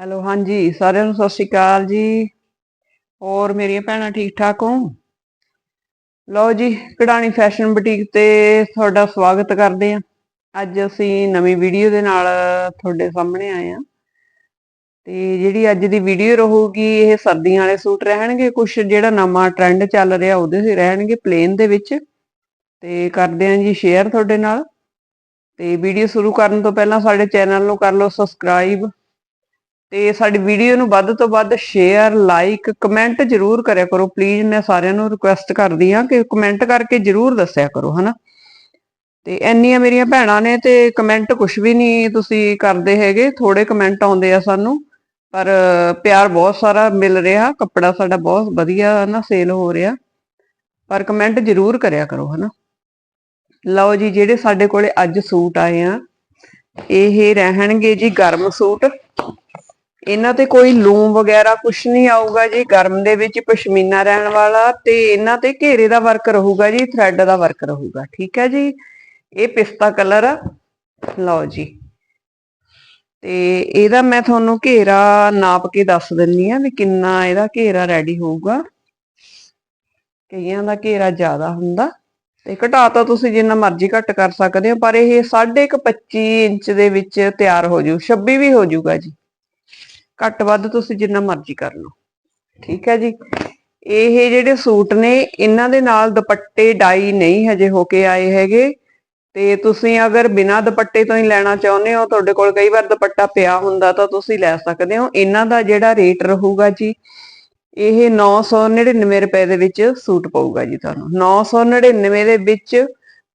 Hello, ਹਾਂਜੀ, ਸਾਰਿਆਂ ਨੂੰ ਸਤਿ ਸ਼੍ਰੀ ਅਕਾਲ ਜੀ। ਹੋਰ ਮੇਰੀਆਂ ਭੈਣਾਂ ਠੀਕ ਠਾਕ ਹੋ? ਲਓ ਜੀ, ਕਢਾਣੀ ਫੈਸ਼ਨ ਬੁਟੀਕ ਤੇ ਤੁਹਾਡਾ ਸਵਾਗਤ ਕਰਦੇ ਹਾਂ। ਅੱਜ ਅਸੀਂ ਨਵੀਂ ਵੀਡੀਓ ਦੇ ਨਾਲ ਤੁਹਾਡੇ ਸਾਹਮਣੇ ਆਏ ਹਾਂ। ਤੇ ਜਿਹੜੀ ਅੱਜ ਦੀ ਵੀਡੀਓ ਰਹੂਗੀ, ਇਹ ਸਰਦੀਆਂ ਵਾਲੇ ਸੂਟ ਰਹਿਣਗੇ ਕੁਝ ਜਿਹੜਾ ਨਵਾਂ ਟ੍ਰੈਂਡ ਚੱਲ ਰਿਹਾ ਉਹਦੇ ਹੀ ਰਹਿਣਗੇ ਪਲੇਨ ਦੇ ਵਿੱਚ। ਤੇ ਕਰਦੇ ਹਾਂ ਜੀ ਸ਼ੇਅਰ ਤੁਹਾਡੇ ਨਾਲ। ਤੇ ਵੀਡੀਓ ਸ਼ੁਰੂ ਕਰਨ ਤੋਂ ਪਹਿਲਾਂ ਸਾਡੇ ਚੈਨਲ ਨੂੰ ਕਰ ਲਓ ਸਬਸਕ੍ਰਾਈਬ ਤੇ ਸਾਡੀ ਵੀਡੀਓ ਨੂੰ ਵੱਧ ਤੋਂ ਵੱਧ ਸ਼ੇਅਰ ਲਾਈਕ ਕਮੈਂਟ ਜਰੂਰ ਕਰਿਆ ਕਰੋ। ਪਲੀਜ਼ ਮੈਂ ਸਾਰਿਆਂ ਨੂੰ ਰਿਕੁਐਸਟ ਕਰਦੀ ਹਾਂ ਕਿ ਕਮੈਂਟ ਕਰਕੇ ਜਰੂਰ ਦੱਸਿਆ ਕਰੋ, ਹਨਾ? ਤੇ ਇੰਨੀਆਂ ਮੇਰੀਆਂ ਭੈਣਾਂ ਨੇ ਤੇ ਕਮੈਂਟ ਕੁਝ ਵੀ ਨਹੀਂ ਤੁਸੀਂ ਕਰਦੇ ਹੈਗੇ। ਥੋੜੇ ਕਮੈਂਟ ਆਉਂਦੇ ਆ ਸਾਨੂੰ, ਪਰ ਪਿਆਰ ਬਹੁਤ ਸਾਰਾ ਮਿਲ ਰਿਹਾ। ਕੱਪੜਾ ਸਾਡਾ ਬਹੁਤ ਵਧੀਆ ਨਾ ਸੇਲ ਹੋ ਰਿਹਾ। ਪਰ ਕਮੈਂਟ ਜਰੂਰ ਕਰਿਆ ਕਰੋ, ਹਨਾ? ਲਓ ਜੀ, ਜਿਹੜੇ ਸਾਡੇ ਕੋਲੇ ਅੱਜ ਸੂਟ ਆਏ ਆ, ਇਹ ਰਹਿਣਗੇ ਜੀ ਗਰਮ ਸੂਟ। ਇਹਨਾਂ ਤੇ ਕੋਈ ਲੂਮ ਵਗੈਰਾ ਕੁਝ ਨਹੀਂ ਆਊਗਾ ਜੀ। ਗਰਮ ਦੇ ਵਿੱਚ ਪਸ਼ਮੀਨਾ ਰਹਿਣ ਵਾਲਾ ਤੇ ਇਹਨਾਂ ਤੇ ਘੇਰੇ ਦਾ ਵਰਕ ਰਹੂਗਾ ਜੀ ਥ੍ਰੈਡ ਦਾ ਵਰਕ ਰਹੂਗਾ। ਠੀਕ ਹੈ ਜੀ? ਇਹ ਪਿਸਤਾ ਕਲਰ ਆ। ਲਓ ਜੀ। ਤੇ ਇਹਦਾ ਮੈਂ ਤੁਹਾਨੂੰ ਘੇਰਾ ਨਾਪ ਕੇ ਦੱਸ ਦਿੰਨੀ ਆ ਵੀ ਕਿੰਨਾ ਇਹਦਾ ਘੇਰਾ ਰੈਡੀ ਹੋਊਗਾ। ਕਈਆਂ ਦਾ ਘੇਰਾ ਜ਼ਿਆਦਾ ਹੁੰਦਾ। ਤੇ ਘਟਾ ਤਾਂ ਤੁਸੀਂ ਜਿੰਨਾ ਮਰਜ਼ੀ ਘੱਟ ਕਰ ਸਕਦੇ ਹੋ, ਪਰ ਇਹ 25 ਇੰਚ ਦੇ ਵਿੱਚ ਤਿਆਰ ਹੋ ਜੂ 26 ਵੀ ਹੋ ਜੂਗਾ ਜੀ। ਘੱਟ ਵੱਧ ਤੁਸੀਂ ਜਿੰਨਾ ਮਰਜ਼ੀ ਕਰ ਲਓ। ਠੀਕ ਹੈ ਜੀ? ਇਹ ਜਿਹੜੇ ਸੂਟ ਨੇ, ਇਹਨਾਂ ਦੇ ਨਾਲ ਦੁਪੱਟੇ ਡਾਈ ਨਹੀਂ ਹਜੇ ਹੋ ਕੇ ਆਏ ਹੈਗੇ। ਤੇ ਤੁਸੀਂ ਅਗਰ ਬਿਨਾ ਦੁਪੱਟੇ ਤੋਂ ਹੀ ਲੈਣਾ ਚਾਹੁੰਦੇ ਹੋ, ਤੁਹਾਡੇ ਕੋਲ ਕਈ ਵਾਰ ਦੁਪੱਟਾ ਪਿਆ ਹੁੰਦਾ ਤਾਂ ਤੁਸੀਂ ਲੈ ਸਕਦੇ ਹੋ। ਇਹਨਾਂ ਦਾ ਜਿਹੜਾ ਰੇਟ ਰਹੂਗਾ ਜੀ, ਇਹ 999 ਰੁਪਏ ਦੇ ਵਿੱਚ ਸੂਟ ਪਊਗਾ ਜੀ ਤੁਹਾਨੂੰ। 999 ਦੇ ਵਿੱਚ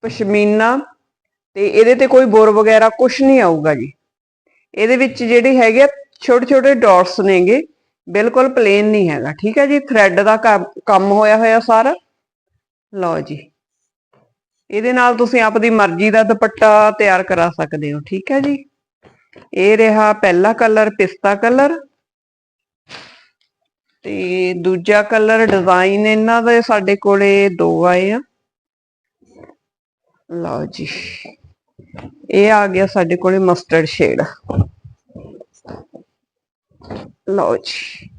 ਪਸ਼ਮੀਨਾ ਤੇ ਇਹਦੇ ਤੇ ਕੋਈ ਬੁਰ ਵਗੈਰਾ ਕੁਝ ਨਹੀਂ ਆਊਗਾ ਜੀ। ਇਹਦੇ ਵਿੱਚ ਜਿਹੜੇ ਹੈਗੇ ਛੋਟੇ ਛੋਟੇ ਡਾਟਸ ਨੇਗੇ, ਬਿਲਕੁਲ ਪਲੇਨ ਨਹੀਂ ਹੈਗਾ, ਠੀਕ ਹੈ ਜੀ? ਥ੍ਰੈਡ ਦਾ ਕੰਮ ਹੋਇਆ ਹੋਇਆ ਸਾਰਾ। ਲਓ ਜੀ। ਇਹਦੇ ਨਾਲ ਤੁਸੀਂ ਆਪਦੀ ਮਰਜ਼ੀ ਦਾ ਦੁਪੱਟਾ ਤਿਆਰ ਕਰਾ ਸਕਦੇ ਹੋ, ਠੀਕ ਹੈ ਜੀ? ਇਹ ਰਿਹਾ ਪਹਿਲਾ ਕਲਰ ਪਿਸਤਾ ਕਲਰ ਤੇ ਦੂਜਾ ਕਲਰ ਡਿਜ਼ਾਈਨ ਇਹਨਾਂ ਦੇ ਸਾਡੇ ਕੋਲੇ ਦੋ ਆਏ ਆ। ਲਓ ਜੀ। ਇਹ ਆ ਗਿਆ ਸਾਡੇ ਕੋਲੇ ਮਸਟਰਡ ਸ਼ੇਡ ਲਓ ਜੀ।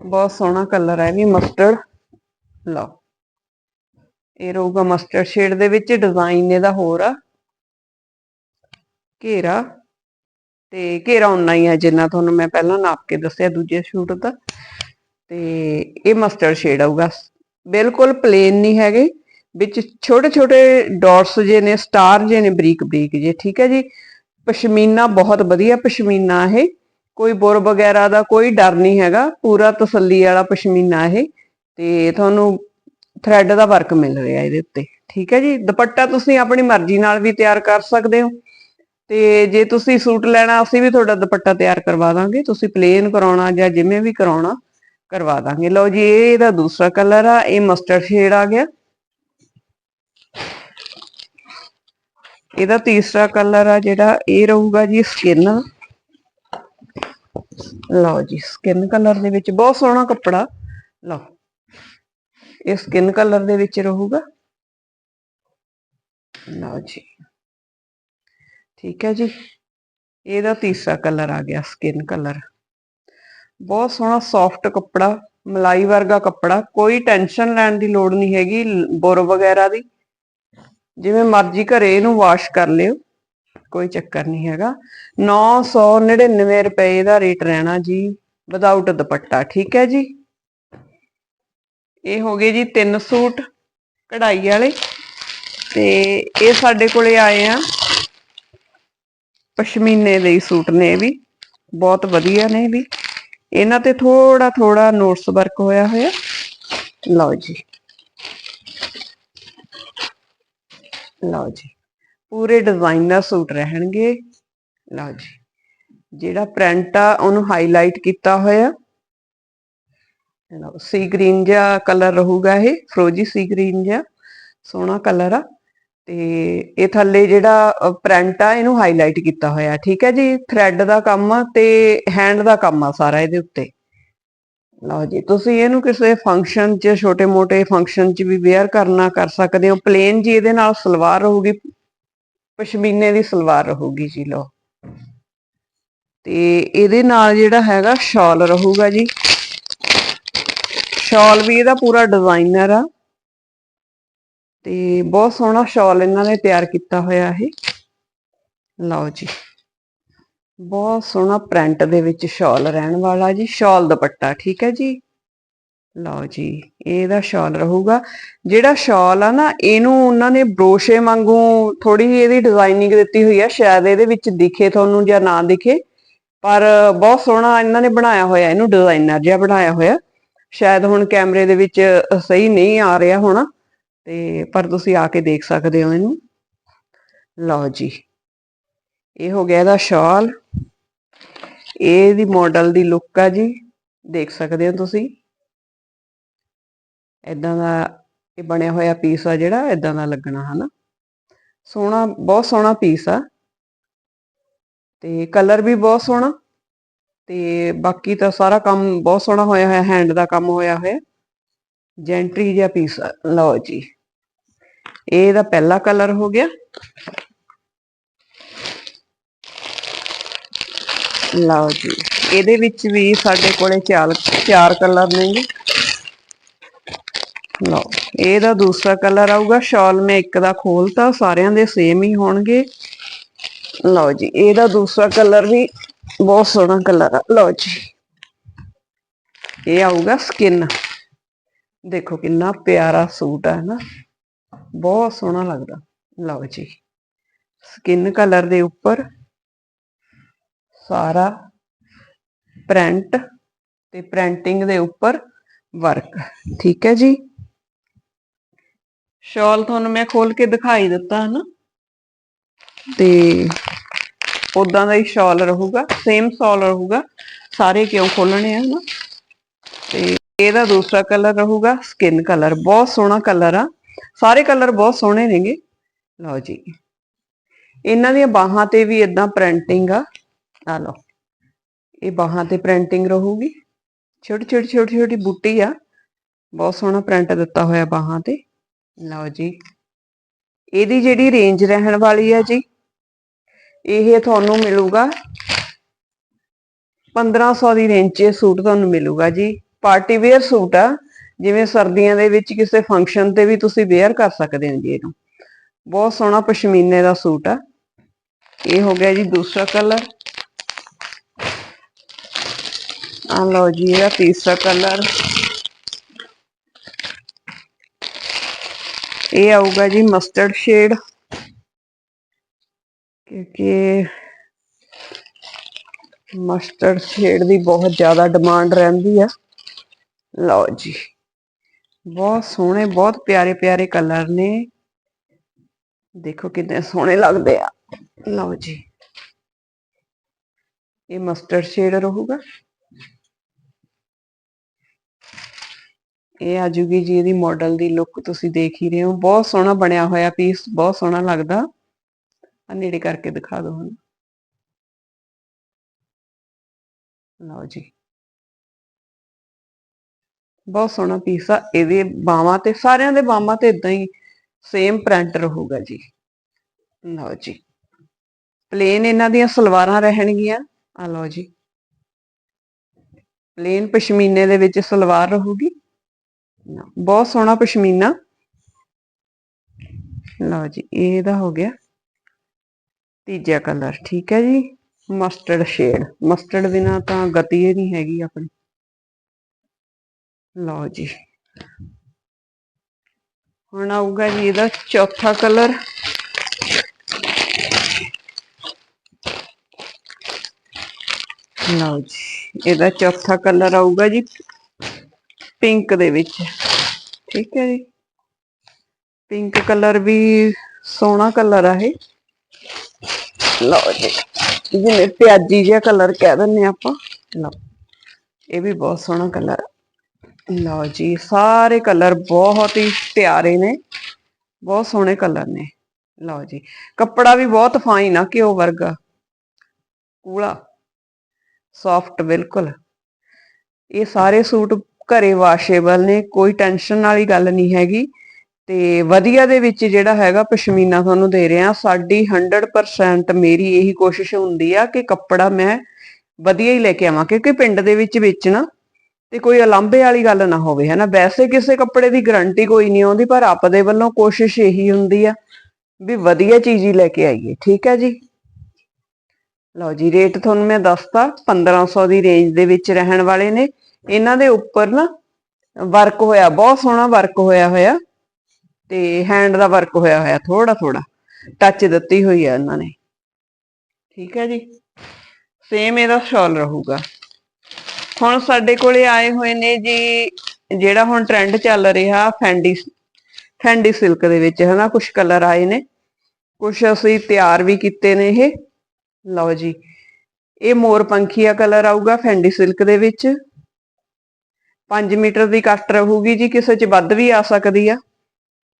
ਬਹੁਤ ਸੋਹਣਾ ਕਲਰ ਹੈ ਵੀ ਮਸਟਰਡ ਲਓ। ਇਹ ਰਹੂਗਾ ਮਸਟਰਡ ਸ਼ੇਡ ਦੇ ਵਿੱਚ ਡਿਜ਼ਾਈਨ ਇਹਦਾ ਹੋਰ ਆ। ਘੇਰਾ। ਤੇ ਘੇਰਾ ਉਨਾ ਹੀ ਹੈ ਜਿੰਨਾ ਤੁਹਾਨੂੰ ਮੈਂ ਪਹਿਲਾਂ ਨਾਪ ਕੇ ਦੱਸਿਆ ਦੂਜੇ ਸ਼ੂਟ ਦਾ ਤੇ ਇਹ ਮਸਟਰਡ ਸ਼ੇਡ ਆਊਗਾ। ਬਿਲਕੁਲ ਪਲੇਨ ਨਹੀਂ ਹੈਗੇ। ਵਿੱਚ ਛੋਟੇ ਛੋਟੇ ਡਾਟਸ ਜੇ ਨੇ ਸਟਾਰ ਜੇ ਨੇ ਬਰੀਕ ਬਰੀਕ ਜੇ। ਠੀਕ ਹੈ ਜੀ। ਪਸ਼ਮੀਨਾ ਬਹੁਤ ਵਧੀਆ ਪਸ਼ਮੀਨਾ ਇਹ। ਕੋਈ ਬੁਰ ਵਗੈਰਾ ਦਾ ਕੋਈ ਡਰ ਨਹੀਂ ਹੈਗਾ, ਪੂਰਾ ਤਸੱਲੀ ਵਾਲਾ ਪਸ਼ਮੀਨਾ ਇਹ, ਤੇ ਤੁਹਾਨੂੰ ਥ੍ਰੈਡ ਦਾ ਵਰਕ ਮਿਲ ਰਿਹਾ ਇਹਦੇ ਉੱਤੇ, ਠੀਕ ਹੈ ਜੀ? ਦੁਪੱਟਾ ਤੁਸੀਂ ਆਪਣੀ ਮਰਜ਼ੀ ਨਾਲ ਵੀ ਤਿਆਰ ਕਰ ਸਕਦੇ ਹੋ, ਤੇ ਜੇ ਤੁਸੀਂ ਸੂਟ ਲੈਣਾ, ਅਸੀਂ ਵੀ ਤੁਹਾਡਾ ਦੁਪੱਟਾ ਤਿਆਰ ਕਰਵਾ ਦਾਂਗੇ, ਤੁਸੀਂ ਪਲੇਨ ਕਰਾਉਣਾ ਜਾਂ ਜਿਵੇਂ ਵੀ ਕਰਾਉਣਾ, ਕਰਵਾ ਦਾਂਗੇ। ਲਓ ਜੀ, ਇਹ ਇਹਦਾ ਦੂਸਰਾ ਕਲਰ ਆ, ਇਹ ਮਸਟਰਡ ਸ਼ੇਡ ਆ ਗਿਆ। ਇਹਦਾ ਤੀਸਰਾ ਕਲਰ ਆ ਜਿਹੜਾ, ਇਹ ਰਹੂਗਾ ਜੀ ਸਕਿਨ ਲਓ ਜੀ ਸਕਿਨ ਕਲਰ ਦੇ ਵਿੱਚ ਬਹੁਤ ਸੋਹਣਾ ਕੱਪੜਾ। ਲਓ, ਇਹ ਸਕਿਨ ਕਲਰ ਦੇ ਵਿੱਚ ਰਹੂਗਾ। ਲਓ ਜੀ, ਠੀਕ ਹੈ ਜੀ। ਇਹਦਾ ਤੀਸਰਾ ਕਲਰ ਆ ਗਿਆ ਸਕਿਨ ਕਲਰ ਬਹੁਤ ਸੋਹਣਾ ਸੌਫਟ ਕੱਪੜਾ, ਮਲਾਈ ਵਰਗਾ ਕੱਪੜਾ, ਕੋਈ ਟੈਨਸ਼ਨ ਲੈਣ ਦੀ ਲੋੜ ਨਹੀਂ ਹੈਗੀ, ਬੁਰ ਵਗੈਰਾ ਦੀ। ਜਿਵੇਂ ਮਰਜ਼ੀ ਘਰੇ ਇਹਨੂੰ ਵਾਸ਼ ਕਰ ਲਿਓ। ਕੋਈ ਚੱਕਰ ਨਹੀਂ ਹੈਗਾ। 999 ਰੁਪਏ ਦਾ ਰੇਟ ਰਹਿਣਾ ਜੀ ਵਿਦਆਊਟ ਦੁਪੱਟਾ, ਠੀਕ ਹੈ ਜੀ? ਇਹ ਹੋ ਗਏ ਜੀ ਤਿੰਨ ਸੂਟ ਕਢਾਈ ਵਾਲੇ। ਤੇ ਇਹ ਸਾਡੇ ਕੋਲੇ ਆਏ ਆ। ਪਸ਼ਮੀਨੇ ਦੇ ਸੂਟ ਨੇ ਵੀ। ਬਹੁਤ ਵਧੀਆ ਨੇ ਵੀ। ਇਹਨਾਂ ਤੇ ਥੋੜਾ ਥੋੜਾ ਨੋਟਸ ਵਰਕ ਹੋਇਆ ਹੋਇਆ। ਲਓ ਜੀ। ਲਓ ਜੀ। ਪੂਰੇ ਡਿਜ਼ਾਈਨਰ ਸੂਟ ਰਹਿਣਗੇ। ਲਓ ਜੀ। ਜਿਹੜਾ ਪ੍ਰਿੰਟ ਆ, ਉਹਨੂੰ ਹਾਈਲਾਈਟ ਕੀਤਾ ਹੋਇਆ। ਲਓ ਸੀ ਗ੍ਰੀਨ ਜਿਹਾ ਕਲਰ ਰਹੂਗਾ ਇਹ, ਫਰੋਜੀ ਸੀ ਗ੍ਰੀਨ ਜਿਹਾ, ਸੋਹਣਾ ਕਲਰ ਆ। ਤੇ ਇਹ ਥੱਲੇ ਜਿਹੜਾ ਪ੍ਰਿੰਟ ਆ, ਇਹਨੂੰ ਹਾਈਲਾਈਟ ਕੀਤਾ ਹੋਇਆ। ਠੀਕ ਹੈ ਜੀ? ਥ੍ਰੈਡ ਦਾ ਕੰਮ ਆ ਤੇ ਹੈਂਡ ਦਾ ਕੰਮ ਆ ਸਾਰਾ ਇਹਦੇ ਉੱਤੇ। ਲਓ ਜੀ, ਤੁਸੀਂ ਇਹਨੂੰ ਕਿਸੇ ਫੰਕਸ਼ਨ 'ਚ, ਛੋਟੇ-ਮੋਟੇ ਫੰਕਸ਼ਨ 'ਚ ਵੀ ਵੇਅਰ ਕਰਨਾ ਕਰ ਸਕਦੇ ਹੋ। ਪਲੇਨ ਜੀ ਇਹਦੇ ਨਾਲ ਸਲਵਾਰ ਰਹੂਗੀ। ਪਸ਼ਮੀਨੇ ਦੀ ਸਲਵਾਰ ਰਹੂਗੀ ਜੀ ਲਓ। ਤੇ ਇਹਦੇ ਨਾਲ ਜਿਹੜਾ ਹੈਗਾ ਸ਼ਾਲ ਰਹੂਗਾ ਜੀ। ਸ਼ਾਲ ਵੀ ਇਹਦਾ ਪੂਰਾ ਡਿਜ਼ਾਈਨਰ ਆ। ਤੇ ਬਹੁਤ ਸੋਹਣਾ ਸ਼ਾਲ ਇਹਨਾਂ ਨੇ ਤਿਆਰ ਕੀਤਾ ਹੋਇਆ ਇਹ। ਲਓ ਜੀ। ਬਹੁਤ ਸੋਹਣਾ ਪ੍ਰਿੰਟ ਦੇ ਵਿੱਚ ਸ਼ਾਲ ਰਹਿਣ ਵਾਲਾ ਜੀ, ਸ਼ਾਲ ਦੁਪੱਟਾ, ਠੀਕ ਹੈ ਜੀ? ਲਓ ਜੀ, ਇਹਦਾ ਸ਼ਾਲ ਰਹੂਗਾ। ਜਿਹੜਾ ਸ਼ਾਲ ਆ ਨਾ, ਇਹਨੂੰ ਉਹਨਾਂ ਨੇ ਬਰੋਸ਼ੇ ਵਾਂਗੂ ਥੋੜੀ ਜਿਹੀ ਇਹਦੀ ਡਿਜ਼ਾਈਨਿੰਗ ਦਿੱਤੀ ਹੋਈ ਆ, ਸ਼ਾਇਦ ਇਹਦੇ ਵਿੱਚ ਦਿਖੇ ਤੁਹਾਨੂੰ ਜਾਂ ਨਾ ਦਿਖੇ, ਪਰ ਬਹੁਤ ਸੋਹਣਾ ਇਹਨਾਂ ਨੇ ਬਣਾਇਆ ਹੋਇਆ, ਇਹਨੂੰ ਡਿਜ਼ਾਈਨਰ ਜਿਹਾ ਬਣਾਇਆ ਹੋਇਆ। ਸ਼ਾਇਦ ਹੁਣ ਕੈਮਰੇ ਦੇ ਵਿੱਚ ਸਹੀ ਨਹੀਂ ਆ ਰਿਹਾ ਹੋਣਾ, ਤੇ ਪਰ ਤੁਸੀਂ ਆ ਕੇ ਦੇਖ ਸਕਦੇ ਹੋ ਇਹਨੂੰ। ਲਓ ਜੀ, ਇਹ ਹੋ ਗਿਆ ਇਹਦਾ ਸ਼ਾਲ। ਇਹਦੀ ਮਾਡਲ ਦੀ ਲੁੱਕ ਆ ਜੀ, ਦੇਖ ਸਕਦੇ ਹੋ ਤੁਸੀਂ। ਇਦਾਂ ਦਾ ਇਹ ਬਣਿਆ ਹੋਇਆ ਪੀਸ ਆ ਜਿਹੜਾ ਇਦਾਂ ਦਾ ਲੱਗਣਾ, ਹਨਾ? ਸੋਹਣਾ, ਬਹੁਤ ਸੋਹਣਾ ਪੀਸ ਆ। ਤੇ ਕਲਰ ਵੀ ਬਹੁਤ ਸੋਹਣਾ। ਤੇ ਬਾਕੀ ਤਾਂ ਸਾਰਾ ਕੰਮ ਬਹੁਤ ਸੋਹਣਾ ਹੋਇਆ ਹੋਇਆ ਹੈਂਡ ਦਾ ਕੰਮ ਹੋਇਆ ਹੋਇਆ। ਜੈਂਟਰੀ ਜਿਹਾ ਪੀਸ ਲਓ ਜੀ। ਇਹ ਦਾ ਪਹਿਲਾ ਕਲਰ ਹੋ ਗਿਆ। ਲਓ ਜੀ। ਇਹਦੇ ਵਿੱਚ ਵੀ ਸਾਡੇ ਕੋਲੇ ਚਾਰ ਚਾਰ ਕਲਰ ਨੇਗੇ। ਲਓ ਇਹਦਾ ਦੂਸਰਾ ਕਲਰ ਆਊਗਾ, ਸ਼ਾਲ ਮੈਂ ਇੱਕ ਦਾ ਖੋਲਤਾ, ਸਾਰਿਆਂ ਦੇ ਸੇਮ ਹੀ ਹੋਣਗੇ। ਲਓ ਜੀ ਇਹਦਾ ਦੂਸਰਾ ਕਲਰ ਵੀ ਬਹੁਤ ਸੋਹਣਾ ਕਲਰ ਆ। ਲਓ ਜੀ, ਇਹ ਆਊਗਾ ਸਕਿਨ ਦੇਖੋ ਕਿੰਨਾ ਪਿਆਰਾ ਸੂਟ ਆ ਨਾ? ਬਹੁਤ ਸੋਹਣਾ ਲੱਗਦਾ। ਲਓ ਜੀ ਸਕਿਨ ਕਲਰ ਦੇ ਉੱਪਰ ਸਾਰਾ ਪ੍ਰਿੰਟ ਤੇ ਪ੍ਰਿੰਟਿੰਗ ਦੇ ਉੱਪਰ ਵਰਕ ਠੀਕ ਹੈ ਜੀ? ਸ਼ਾਲ ਤੁਹਾਨੂੰ ਮੈਂ ਖੋਲ ਕੇ ਦਿਖਾਈ ਦਿੱਤਾ ਹੈ ਨਾ ਤੇ ਉਦਾਂ ਦਾ ਹੀ ਸ਼ਾਲ ਰਹੂਗਾ ਸੇਮ ਸ਼ਾਲ ਰਹੂਗਾ, ਸਾਰੇ ਕਿਉਂ ਖੋਲਣੇ ਆ ਨਾ ਤੇ ਇਹਦਾ ਦੂਸਰਾ ਕਲਰ ਰਹੂਗਾ ਸਕਿਨ ਕਲਰ ਬਹੁਤ ਸੋਹਣਾ ਕਲਰ ਆ। ਸਾਰੇ ਕਲਰ ਬਹੁਤ ਸੋਹਣੇ ਨੇਗੇ। ਲਓ ਜੀ, ਇਹਨਾਂ ਦੀਆਂ ਬਾਹਾਂ ਤੇ ਵੀ ਇਦਾਂ ਪ੍ਰਿੰਟਿੰਗ ਆ। ਆ ਲਓ, ਇਹ ਬਾਹਾਂ ਤੇ ਪ੍ਰਿੰਟਿੰਗ ਰਹੂਗੀ। ਛੋਟੀ ਛੋਟੀ ਛੋਟੀ ਛੋਟੀ ਬੂਟੀ ਆ। ਬਹੁਤ ਸੋਹਣਾ ਪ੍ਰਿੰਟ ਦਿੱਤਾ ਹੋਇਆ ਬਾਹਾਂ ਤੇ। ਲਓ ਜੀ। ਇਹਦੀ ਜਿਹੜੀ ਰੇਂਜ ਰਹਿਣ ਵਾਲੀ ਹੈ ਜੀ, ਇਹ ਤੁਹਾਨੂੰ ਮਿਲੂਗਾ। 1500 ਦੀ ਰੇਂਜ 'ਚ ਸੂਟ ਤੁਹਾਨੂੰ ਮਿਲੂਗਾ ਜੀ। ਪਾਰਟੀ ਵੇਅਰ ਸੂਟ ਆ, ਜਿਵੇਂ ਸਰਦੀਆਂ ਦੇ ਵਿੱਚ ਕਿਸੇ ਫੰਕਸ਼ਨ ਤੇ ਵੀ ਤੁਸੀਂ ਵੇਅਰ ਕਰ ਸਕਦੇ ਹੋ ਜੀ ਇਹਨੂੰ। ਬਹੁਤ ਸੋਹਣਾ ਪਸ਼ਮੀਨੇ ਦਾ ਸੂਟ ਆ। ਇਹ ਹੋ ਗਿਆ ਜੀ ਦੂਸਰਾ ਕਲਰ ਆ ਲਓ ਜੀ, ਇਹਦਾ ਤੀਸਰਾ ਕਲਰ ਇਹ ਆਊਗਾ ਜੀ ਮਸਟਰਡ ਸ਼ੇਡ ਕਿਉਂਕਿ ਮਸਟਰਡ ਸ਼ੇਡ ਦੀ ਬਹੁਤ ਜ਼ਿਆਦਾ ਡਿਮਾਂਡ ਰਹਿੰਦੀ ਆ। ਲਓ ਜੀ, ਬਹੁਤ ਸੋਹਣੇ, ਬਹੁਤ ਪਿਆਰੇ ਪਿਆਰੇ ਕਲਰ ਨੇ। ਦੇਖੋ ਕਿੰਨੇ ਸੋਹਣੇ ਲੱਗਦੇ ਆ। ਲਓ ਜੀ, ਇਹ ਮਸਟਰਡ ਸ਼ੇਡ ਰਹੂਗਾ। ਇਹ ਆ ਜੂਗੀ ਜੀ ਇਹਦੀ ਮਾਡਲ ਦੀ ਲੁੱਕ ਤੁਸੀਂ ਦੇਖ ਹੀ ਰਹੇ ਹੋ। ਬਹੁਤ ਸੋਹਣਾ ਬਣਿਆ ਹੋਇਆ ਪੀਸ ਬਹੁਤ ਸੋਹਣਾ ਲੱਗਦਾ। ਆ ਨੇੜੇ ਕਰਕੇ ਦਿਖਾ ਦਿਓ ਹੁਣ। ਲਓ ਜੀ। ਬਹੁਤ ਸੋਹਣਾ ਪੀਸ ਆ। ਇਹਦੇ ਬਾਹਾਂ ਤੇ, ਸਾਰਿਆਂ ਦੇ ਬਾਹਾਂ ਤੇ ਇਦਾਂ ਹੀ ਸੇਮ ਪ੍ਰਿੰਟ ਰਹੂਗਾ ਜੀ। ਲਓ ਜੀ। ਪਲੇਨ ਇਹਨਾਂ ਦੀਆਂ ਸਲਵਾਰਾਂ ਰਹਿਣਗੀਆਂ। ਆ ਲਓ ਜੀ। ਪਲੇਨ ਪਸ਼ਮੀਨੇ ਦੇ ਵਿੱਚ ਸਲਵਾਰ ਰਹੂਗੀ। ਬਹੁਤ ਸੋਹਣਾ ਪਸ਼ਮੀਨਾ। ਲਓ ਜੀ, ਇਹਦਾ ਹੋ ਗਿਆ ਤੀਜਾ ਕਲਰ ਠੀਕ ਹੈ ਜੀ? ਮਸਟਰਡ ਸ਼ੇਡ ਮਸਟਰਡ ਬਿਨਾ ਤਾਂ ਗਤੀ ਹੀ ਨਹੀਂ ਹੈਗੀ ਆਪਣੀ। ਲਓ ਜੀ। ਹੁਣ ਆਊਗਾ ਜੀ ਇਹਦਾ ਚੌਥਾ ਕਲਰ ਲਓ ਜੀ, ਇਹਦਾ ਚੌਥਾ ਕਲਰ ਆਊਗਾ ਜੀ ਪਿੰਕ ਦੇ ਵਿੱਚ। ਠੀਕ ਹੈ ਜੀ। ਪਿੰਕ ਕਲਰ ਵੀ ਸੋਹਣਾ ਕਲਰ ਆ ਇਹ। ਲਓ ਜੀ। ਜਿਵੇਂ ਪਿਆਜੀ ਜਿਹਾ ਕਲਰ ਕਹਿ ਦਿੰਨੇ ਆਪਾਂ। ਲਓ। ਇਹ ਵੀ ਬਹੁਤ ਸੋਹਣਾ ਕਲਰ ਲਓ ਜੀ, ਸਾਰੇ ਕਲਰ ਬਹੁਤ ਹੀ ਪਿਆਰੇ ਨੇ। ਬਹੁਤ ਸੋਹਣੇ ਕਲਰ ਨੇ। ਲਓ ਜੀ। ਕੱਪੜਾ ਵੀ ਬਹੁਤ ਫਾਈਨ ਆ ਘਿਓ ਵਰਗਾ। ਕੂਲਾ। ਸੌਫਟ ਬਿਲਕੁਲ। ਇਹ ਸਾਰੇ ਸੂਟ ਘਰੇ ਵਾਸ਼ੇਬਲ ਨੇ, ਕੋਈ ਟੈਨਸ਼ਨ ਵਾਲੀ ਗੱਲ ਨਹੀਂ ਹੈਗੀ। ਤੇ ਵਧੀਆ ਦੇ ਵਿੱਚ ਜਿਹੜਾ ਹੈਗਾ ਪਸ਼ਮੀਨਾ ਤੁਹਾਨੂੰ ਦੇ ਰਿਹਾ, ਸਾਡੀ 100% ਮੇਰੀ ਇਹੀ ਕੋਸ਼ਿਸ਼ ਹੁੰਦੀ ਆ ਕਿ ਕੱਪੜਾ ਮੈਂ ਵਧੀਆ ਹੀ ਲੈ ਕੇ ਆਵਾਂ, ਕਿਉਂਕਿ ਪਿੰਡ ਦੇ ਵਿੱਚ ਵੇਚਣਾ ਤੇ ਕੋਈ ਅਲੰਬੇ ਵਾਲੀ ਗੱਲ ਨਾ ਹੋਵੇ, ਹਨਾ? ਵੈਸੇ ਕਿਸੇ ਕੱਪੜੇ ਦੀ ਗਾਰੰਟੀ ਕੋਈ ਨਹੀਂ ਆਉਂਦੀ, ਪਰ ਆਪਦੇ ਵੱਲੋਂ ਕੋਸ਼ਿਸ਼ ਇਹੀ ਹੁੰਦੀ ਆ ਵੀ ਵਧੀਆ ਚੀਜ਼ ਹੀ ਲੈ ਕੇ ਆਈਏ, ਠੀਕ ਹੈ ਜੀ? ਲਓ ਜੀ ਰੇਟ ਤੁਹਾਨੂੰ ਮੈਂ ਦੱਸਤਾ 1500 ਦੀ ਰੇਂਜ ਦੇ ਵਿੱਚ ਰਹਿਣ ਵਾਲੇ ਨੇ। ਇਹਨਾਂ ਦੇ ਉੱਪਰ ਨਾ ਵਰਕ ਹੋਇਆ, ਬਹੁਤ ਸੋਹਣਾ ਵਰਕ ਹੋਇਆ ਹੋਇਆ ਤੇ ਹੈਂਡ ਦਾ ਵਰਕ ਹੋਇਆ ਹੋਇਆ ਥੋੜਾ ਥੋੜਾ ਟੱਚ ਦਿੱਤੀ ਹੋਈ ਆ ਇਹਨਾਂ ਨੇ। ਠੀਕ ਹੈ ਜੀ? ਸੇਮ ਇਹਦਾ ਸ਼ਾਲ ਰਹੂਗਾ। ਹੁਣ ਸਾਡੇ ਕੋਲੇ ਆਏ ਹੋਏ ਨੇ ਜੀ, ਜਿਹੜਾ ਹੁਣ ਟ੍ਰੈਂਡ ਚੱਲ ਰਿਹਾ ਫੈਂਡੀ ਫੈਂਡੀ ਸਿਲਕ ਦੇ ਵਿੱਚ, ਹਨਾ ਕੁਝ ਕਲਰ ਆਏ ਨੇ। ਕੁਝ ਅਸੀਂ ਤਿਆਰ ਵੀ ਕੀਤੇ ਨੇ ਇਹ। ਲਓ ਜੀ, ਇਹ ਮੋਰ ਪੰਖੀਆ ਕਲਰ ਆਊਗਾ ਫੈਂਡੀ ਸਿਲਕ ਦੇ ਵਿੱਚ। 5 ਮੀਟਰ ਦੀ ਕੱਟ ਰਹੂਗੀ ਜੀ, ਕਿਸੇ ਚ ਵੱਧ ਵੀ ਆ ਸਕਦੀ ਆ।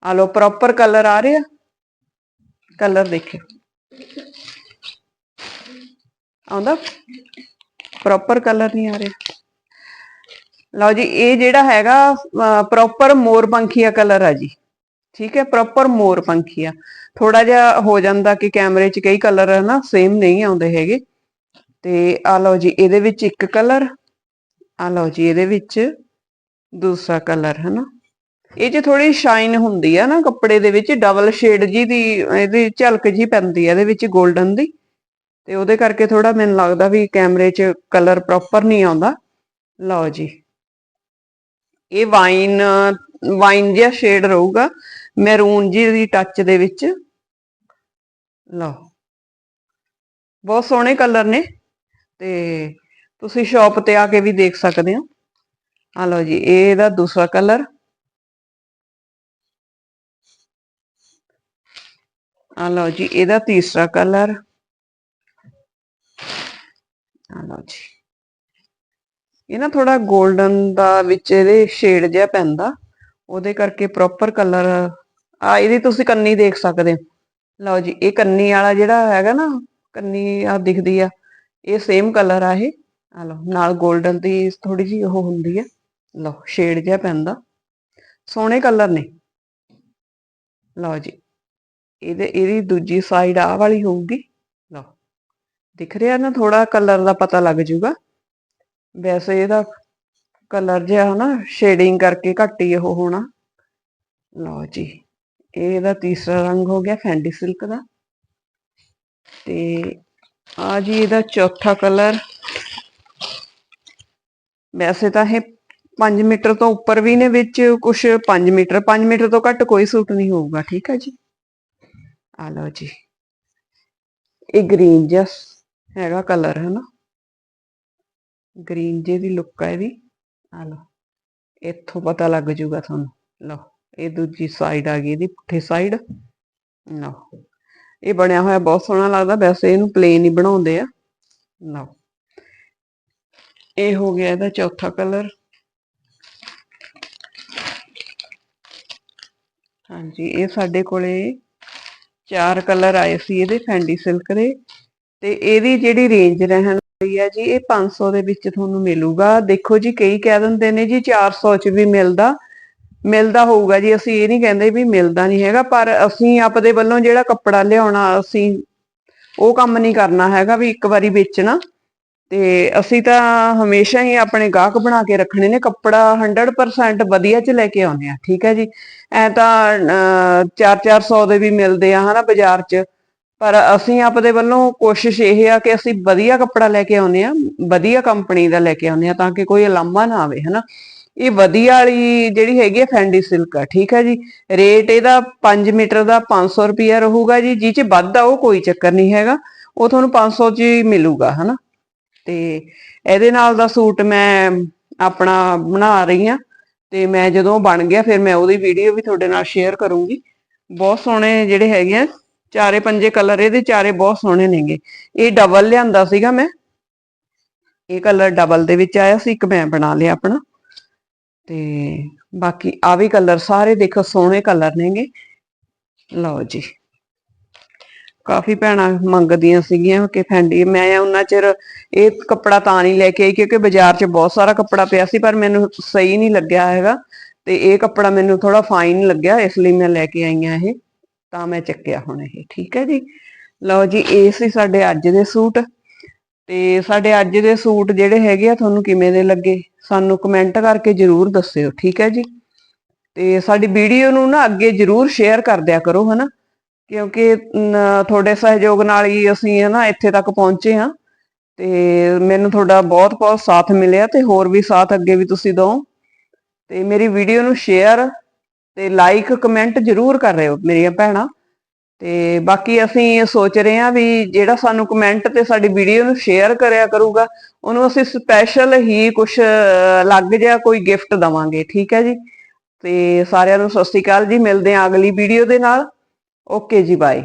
ਆ ਲੋ ਪ੍ਰੋਪਰ ਕਲਰ ਆ ਰਿਹਾ। ਕਲਰ ਦੇਖਿਓ। ਆਉਂਦਾ? ਪ੍ਰੋਪਰ ਕਲਰ ਨਹੀਂ ਆ ਰਿਹਾ। ਲਓ ਜੀ, ਇਹ ਜਿਹੜਾ ਹੈਗਾ ਪ੍ਰੋਪਰ ਮੋਰ ਪੰਖੀਆ ਕਲਰ ਆ ਜੀ। ਠੀਕ ਹੈ ਪ੍ਰੋਪਰ ਮੋਰ ਪੰਖੀਆ। ਥੋੜਾ ਜਿਹਾ ਹੋ ਜਾਂਦਾ ਕਿ ਕੈਮਰੇ 'ਚ ਕਈ ਕਲਰ ਨਾ ਸੇਮ ਨਹੀਂ ਆਉਂਦੇ ਹੈਗੇ। ਤੇ ਆ ਲਓ ਜੀ, ਇਹਦੇ ਵਿੱਚ ਇੱਕ ਕਲਰ ਆ ਲਓ ਜੀ, ਇਹਦੇ ਵਿੱਚ ਦੂਸਰਾ ਕਲਰ ਹੈ ਨਾ ਇਹ 'ਚ ਥੋੜੀ ਸ਼ਾਈਨ ਹੁੰਦੀ ਆ ਨਾ ਕੱਪੜੇ ਦੇ ਵਿੱਚ ਡਬਲ ਸ਼ੇਡ ਜੀ ਦੀ, ਇਹਦੀ ਝਲਕ ਜੀ ਪੈਂਦੀ ਆ, ਇਹਦੇ ਵਿੱਚ 골ਡਨ ਦੀ। ਤੇ ਉਹਦੇ ਕਰਕੇ ਥੋੜਾ ਮੈਨੂੰ ਲੱਗਦਾ ਵੀ ਕੈਮਰੇ 'ਚ ਕਲਰ ਪ੍ਰੋਪਰ ਨਹੀਂ ਆਉਂਦਾ। ਲਓ ਜੀ। ਇਹ ਵਾਈਨ ਵਾਈਨ ਜਿਹਾ ਸ਼ੇਡ ਰਹੂਗਾ ਮੈਰੂਨ ਜੀ ਦੀ ਟੱਚ ਦੇ ਵਿੱਚ। ਲਓ। ਬਹੁਤ ਸੋਹਣੇ ਕਲਰ ਨੇ। ਤੇ ਤੁਸੀਂ ਸ਼ਾਪ ਤੇ ਆ ਕੇ ਵੀ ਦੇਖ ਸਕਦੇ ਹੋ। ਆ ਲਓ ਜੀ, ਇਹ ਇਹਦਾ ਦੂਸਰਾ ਕਲਰ ਆ ਲਓ ਜੀ, ਇਹਦਾ ਤੀਸਰਾ ਕਲਰ ਆ ਲਓ ਜੀ। ਇਹ ਨਾ ਥੋੜਾ 골ਡਨ ਦਾ ਵਿੱਚ ਇਹਦੇ ਸ਼ੇਡ ਜਿਹਾ ਪੈਂਦਾ। ਉਹਦੇ ਕਰਕੇ ਪ੍ਰੋਪਰ ਕਲਰ ਆ, ਇਹਦੀ ਤੁਸੀਂ ਕੰਨੀ ਦੇਖ ਸਕਦੇ ਹੋ। ਲਓ ਜੀ, ਇਹ ਕੰਨੀ ਵਾਲਾ ਜਿਹੜਾ ਹੈਗਾ ਨਾ, ਕੰਨੀ ਆ ਦਿਖਦੀ ਆ। ਇਹ ਸੇਮ ਕਲਰ ਆ ਇਹ। ਆ ਲਓ, ਨਾਲ 골ਡਨ ਦੀ ਥੋੜੀ ਜੀ ਉਹ ਹੁੰਦੀ ਹੈ ਲਓ ਸ਼ੇਡ ਜਿਹਾ ਪੈਂਦਾ। ਸੋਹਣੇ ਕਲਰ ਨੇ। ਲਓ ਜੀ, ਇਹਦੇ, ਇਹਦੀ ਦੂਜੀ ਸਾਈਡ ਆ ਵਾਲੀ ਹੋਊਗੀ। ਲਓ, ਦਿਖ ਰਿਹਾ ਨਾ ਥੋੜਾ ਕਲਰ ਦਾ ਪਤਾ ਲੱਗ ਜੂਗਾ। ਵੈਸੇ ਇਹਦਾ ਕਲਰ ਜਿਹਾ ਹਨਾ ਸ਼ੇਡਿੰਗ ਕਰਕੇ ਘੱਟ ਹੀ ਉਹ ਹੋਣਾ। ਲਓ ਜੀ, ਇਹ ਇਹਦਾ ਤੀਸਰਾ ਰੰਗ ਹੋ ਗਿਆ ਫੈਂਡੀ ਸਿਲਕ ਦਾ। ਤੇ ਆ ਜੀ ਇਹਦਾ ਚੌਥਾ ਕਲਰ ਵੈਸੇ ਤਾਂ ਇਹ 5 ਮੀਟਰ ਤੋਂ ਉੱਪਰ ਵੀ ਨੇ ਵਿੱਚ ਕੁਝ 5 ਮੀਟਰ 5 ਮੀਟਰ ਤੋਂ ਘੱਟ ਕੋਈ ਸੂਟ ਨਹੀਂ ਹੋਊਗਾ, ਠੀਕ ਹੈ ਜੀ? ਆ ਲਓ ਜੀ। ਇਹ ਗ੍ਰੀਨ ਜਿਹਾ ਹੈਗਾ ਕਲਰ ਹੈ ਨਾ ਗ੍ਰੀਨ ਜੇ ਦੀ ਲੁੱਕ ਆ ਇਹਦੀ। ਆ ਲਓ। ਇੱਥੋਂ ਪਤਾ ਲੱਗ ਜੂਗਾ ਤੁਹਾਨੂੰ। ਲਓ, ਇਹ ਦੂਜੀ ਸਾਈਡ ਆ ਗਈ ਇਹਦੀ, ਪੁੱਠੀ ਸਾਈਡ ਲਓ। ਇਹ ਬਣਿਆ ਹੋਇਆ ਬਹੁਤ ਸੋਹਣਾ ਲੱਗਦਾ, ਵੈਸੇ ਇਹਨੂੰ ਪਲੇਨ ਹੀ ਬਣਾਉਂਦੇ ਆ। ਲਓ। ਇਹ ਹੋ ਗਿਆ ਇਹਦਾ ਚੌਥਾ ਕਲਰ। ਹਾਂਜੀ, ਇਹ ਸਾਡੇ ਕੋਲੇ ਚਾਰ ਕਲਰ ਆਏ ਸੀ ਇਹਦੇ, ਫੈਂਡੀ ਸਿਲਕ ਦੇ। ਤੇ ਇਹਦੀ ਜਿਹੜੀ ਰੇਂਜ ਰਹਿਣ ਵਾਲੀ ਹੈ ਜੀ, ਇਹ 500 ਦੇ ਵਿੱਚ ਤੁਹਾਨੂੰ ਮਿਲੂਗਾ। ਦੇਖੋ ਜੀ, ਕਈ ਕਹਿ ਦਿੰਦੇ ਨੇ ਜੀ 400 ਚ ਵੀ ਮਿਲਦਾ। ਮਿਲਦਾ ਹੋਊਗਾ ਜੀ, ਅਸੀਂ ਇਹ ਨਹੀਂ ਕਹਿੰਦੇ ਵੀ ਮਿਲਦਾ ਨਹੀਂ ਹੈਗਾ, ਪਰ ਅਸੀਂ ਆਪਦੇ ਵੱਲੋਂ ਜਿਹੜਾ ਕੱਪੜਾ ਲਿਆਉਣਾ ਅਸੀਂ ਉਹ ਕੰਮ ਨਹੀਂ ਕਰਨਾ ਹੈਗਾ ਵੀ ਇੱਕ ਵਾਰੀ ਵੇਚਣਾ। ਤੇ ਅਸੀਂ ਤਾਂ ਹਮੇਸ਼ਾ ਹੀ ਆਪਣੇ ਗਾਹਕ ਬਣਾ ਕੇ ਰੱਖਣੇ ਨੇ, ਕੱਪੜਾ 100% ਵਧੀਆ ਚ ਲੈ ਕੇ ਆਉਂਦੇ ਆ ਠੀਕ ਹੈ ਜੀ। ਐ ਤਾਂ 4-400 ਦੇ ਵੀ ਮਿਲਦੇ ਆ ਹਨਾ ਬਾਜ਼ਾਰ 'ਚ। ਪਰ ਅਸੀਂ ਆਪਦੇ ਵੱਲੋਂ ਕੋਸ਼ਿਸ਼ ਇਹ ਆ ਕਿ ਅਸੀਂ ਵਧੀਆ ਕੱਪੜਾ ਲੈ ਕੇ ਆਉਂਦੇ ਆ ਵਧੀਆ ਕੰਪਨੀ ਦਾ ਲੈ ਕੇ ਆਉਂਦੇ ਆ ਤਾਂ ਕਿ ਕੋਈ ਅਲਾਮਾ ਨਾ ਆਵੇ, ਹਨਾ। ਇਹ ਵਧੀਆ ਵਾਲੀ ਜਿਹੜੀ ਹੈਗੀ ਹੈ ਫੈਂਡੀ ਸਿਲਕ ਆ, ਠੀਕ ਹੈ ਜੀ। ਰੇਟ ਇਹਦਾ 5 ਮੀਟਰ ਦਾ 500 ਰੁਪਿਆ ਰਹੂਗਾ ਜੀ ਜੀ ਚ ਵੱਧ ਆ, ਉਹ ਕੋਈ ਚੱਕਰ ਨਹੀਂ ਹੈਗਾ। ਉਹ ਤੁਹਾਨੂੰ 500 ਚ ਹੀ ਮਿਲੂਗਾ, ਹਨਾ। ਤੇ ਇਹਦੇ ਨਾਲ ਦਾ ਸੂਟ ਮੈਂ ਆਪਣਾ ਬਣਾ ਰਹੀ ਆ ਤੇ ਮੈਂ ਜਦੋਂ ਬਣ ਗਿਆ ਫਿਰ ਮੈਂ ਉਹਦੀ ਵੀਡੀਓ ਵੀ ਤੁਹਾਡੇ ਨਾਲ ਸ਼ੇਅਰ ਕਰੂੰਗੀ। ਬਹੁਤ ਸੋਹਣੇ ਜਿਹੜੇ ਹੈਗੇ ਆ, ਚਾਰੇ ਪੰਜੇ ਕਲਰ ਇਹਦੇ ਚਾਰੇ ਬਹੁਤ ਸੋਹਣੇ ਨੇਗੇ। ਇਹ ਡਬਲ ਲਿਆਂਦਾ ਸੀਗਾ ਮੈਂ। ਇਹ ਕਲਰ ਡਬਲ ਦੇ ਵਿੱਚ ਆਇਆ ਸੀ, ਇੱਕ ਮੈਂ ਬਣਾ ਲਿਆ ਆਪਣਾ। ਤੇ ਬਾਕੀ ਆ ਵੀ ਕਲਰ ਸਾਰੇ ਦੇਖੋ ਸੋਹਣੇ ਕਲਰ ਨੇਗੇ। ਲਓ ਜੀ। ਕਾਫੀ ਭੈਣਾਂ ਮੰਗਦੀਆਂ ਸੀਗੀਆਂ ਕਿ ਫੈਂਡੀ ਮੈਂ ਉਹਨਾਂ ਚਿਰ ਇਹ ਕੱਪੜਾ ਤਾਂ ਨਹੀਂ ਲੈ ਕੇ ਆਈ ਕਿਉਂਕਿ ਬਾਜ਼ਾਰ 'ਚ ਬਹੁਤ ਸਾਰਾ ਕੱਪੜਾ ਪਿਆ ਸੀ, ਪਰ ਮੈਨੂੰ ਸਹੀ ਨਹੀਂ ਲੱਗਿਆ ਹੈਗਾ ਤੇ ਇਹ ਕੱਪੜਾ ਮੈਨੂੰ ਥੋੜਾ ਫਾਈਨ ਲੱਗਿਆ, ਇਸ ਲਈ ਮੈਂ ਲੈ ਕੇ ਆਈ ਆ ਇਹ, ਤਾਂ ਮੈਂ ਚੱਕਿਆ ਹੁਣ ਇਹ, ਠੀਕ ਹੈ ਜੀ? ਲਓ ਜੀ, ਇਹ ਸੀ ਸਾਡੇ ਅੱਜ ਦੇ ਸੂਟ ਤੇ ਸਾਡੇ ਅੱਜ ਦੇ ਸੂਟ ਜਿਹੜੇ ਹੈਗੇ ਆ, ਤੁਹਾਨੂੰ ਕਿਵੇਂ ਦੇ ਲੱਗੇ? ਸਾਨੂੰ ਕਮੈਂਟ ਕਰਕੇ ਜਰੂਰ ਦੱਸਿਓ, ਠੀਕ ਹੈ ਜੀ? ਤੇ ਸਾਡੀ ਵੀਡੀਓ ਨੂੰ ਨਾ ਅੱਗੇ ਜਰੂਰ ਸ਼ੇਅਰ ਕਰ ਦਿਆ ਕਰੋ, ਹਨਾ? ਕਿਉਂਕਿ ਤੁਹਾਡੇ ਸਹਿਯੋਗ ਨਾਲ ਹੀ ਅਸੀਂ ਨਾ ਇੱਥੇ ਤੱਕ ਪਹੁੰਚੇ ਹਾਂ। ਤੇ ਮੈਨੂੰ ਤੁਹਾਡਾ ਬਹੁਤ ਬਹੁਤ ਸਾਥ ਮਿਲਿਆ ਤੇ ਹੋਰ ਵੀ ਸਾਥ ਅੱਗੇ ਵੀ ਤੁਸੀਂ ਦਿਓ। ਤੇ ਮੇਰੀ ਵੀਡੀਓ ਨੂੰ ਸ਼ੇਅਰ ਤੇ ਲਾਈਕ ਕਮੈਂਟ ਜਰੂਰ ਕਰ ਰਹੇ ਹੋ ਮੇਰੀਆਂ ਭੈਣਾਂ। ਤੇ ਬਾਕੀ ਅਸੀਂ ਸੋਚ ਰਹੇ ਹਾਂ ਵੀ ਜਿਹੜਾ ਸਾਨੂੰ ਕਮੈਂਟ ਤੇ ਸਾਡੀ ਵੀਡੀਓ ਨੂੰ ਸ਼ੇਅਰ ਕਰਿਆ ਕਰੂਗਾ, ਉਹਨੂੰ ਅਸੀਂ ਸਪੈਸ਼ਲ ਹੀ ਕੁਝ ਅਲੱਗ ਜਿਹਾ ਕੋਈ ਗਿਫਟ ਦਵਾਂਗੇ, ਠੀਕ ਹੈ ਜੀ? ਤੇ ਸਾਰਿਆਂ ਨੂੰ ਸਤਿ ਸ਼੍ਰੀ ਅਕਾਲ ਜੀ, ਮਿਲਦੇ ਹਾਂ ਅਗਲੀ ਵੀਡੀਓ ਦੇ ਨਾਲ। ਓਕੇ ਜੀ ਬਾਏ